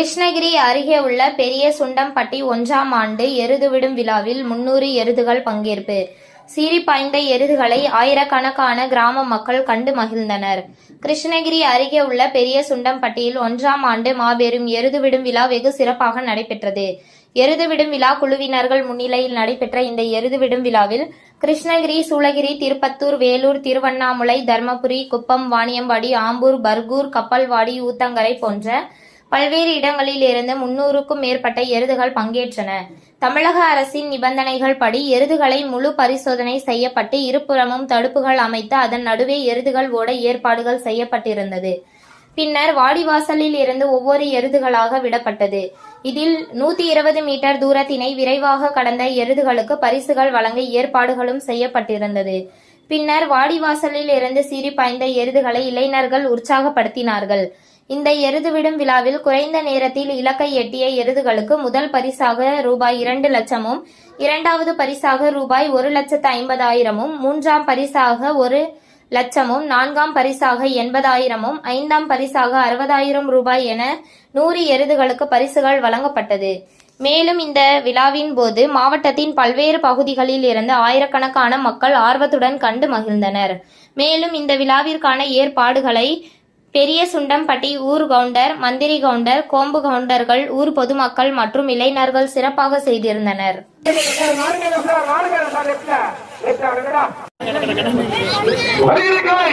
கிருஷ்ணகிரி அருகே உள்ள பெரிய சுண்டம்பட்டி ஒன்றாம் ஆண்டு எருது விடும் விழாவில் முன்னூறு எருதுகள் பங்கேற்பு. சீறி பாய்ந்த எருதுகளை ஆயிரக்கணக்கான கிராம மக்கள் கண்டு மகிழ்ந்தனர். கிருஷ்ணகிரி அருகே உள்ள பெரிய சுண்டம்பட்டியில் ஒன்றாம் ஆண்டு மாபெரும் எருது விடும் விழா வெகு சிறப்பாக நடைபெற்றது. எருது விடும் விழா குழுவினர்கள் முன்னிலையில் நடைபெற்ற இந்த எருது விடும் விழாவில் கிருஷ்ணகிரி சூளகிரி திருப்பத்தூர் வேலூர் திருவண்ணாமலை தர்மபுரி குப்பம் வாணியம்பாடி ஆம்பூர் பர்கூர் கப்பல்வாடி ஊத்தங்கரை போன்ற பல்வேறு இடங்களில் இருந்து முன்னூறுக்கும் மேற்பட்ட எருதுகள் பங்கேற்றன. தமிழக அரசின் நிபந்தனைகள் படி எருதுகளை முழு பரிசோதனை செய்யப்பட்டு இருபுறமும் தடுப்புகள் அமைத்து அதன் நடுவே எருதுகள் ஓட ஏற்பாடுகள் செய்யப்பட்டிருந்தது. பின்னர் வாடிவாசலில் இருந்து ஒவ்வொரு எருதுகளாக விடப்பட்டது. இதில் நூத்தி இருபது மீட்டர் தூரத்தினை விரைவாக கடந்த எருதுகளுக்கு பரிசுகள் வழங்க ஏற்பாடுகளும் செய்யப்பட்டிருந்தது. பின்னர் வாடிவாசலில் இருந்து சீறி பாய்ந்த எருதுகளை இளைஞர்கள் உற்சாகப்படுத்தினார்கள். இந்த எருதுவிடும் விழாவில் குறைந்த நேரத்தில் இலக்கை எட்டிய எருதுகளுக்கு முதல் பரிசாக ரூபாய் இரண்டு லட்சமும் இரண்டாவது பரிசாக ரூபாய் ஒரு லட்சத்து ஐம்பதாயிரமும் மூன்றாம் பரிசாக ஒரு லட்சமும் நான்காம் பரிசாக எண்பதாயிரமும் ஐந்தாம் பரிசாக அறுபதாயிரம் ரூபாய் என நூறு எருதுகளுக்கு பரிசுகள் வழங்கப்பட்டது. மேலும் இந்த விழாவின் போது மாவட்டத்தின் பல்வேறு பகுதிகளில் இருந்து ஆயிரக்கணக்கான மக்கள் ஆர்வத்துடன் கண்டு மகிழ்ந்தனர். மேலும் இந்த விழாவிற்கான ஏற்பாடுகளை பெரிய சுண்டம்பட்டி ஊர் கவுண்டர் மந்திரி கவுண்டர் கோம்பு கவுண்டர்கள் ஊர் பொதுமக்கள் மற்றும் இளைஞர்கள் சிறப்பாக செய்திருந்தனர் வருகிறீர்கள்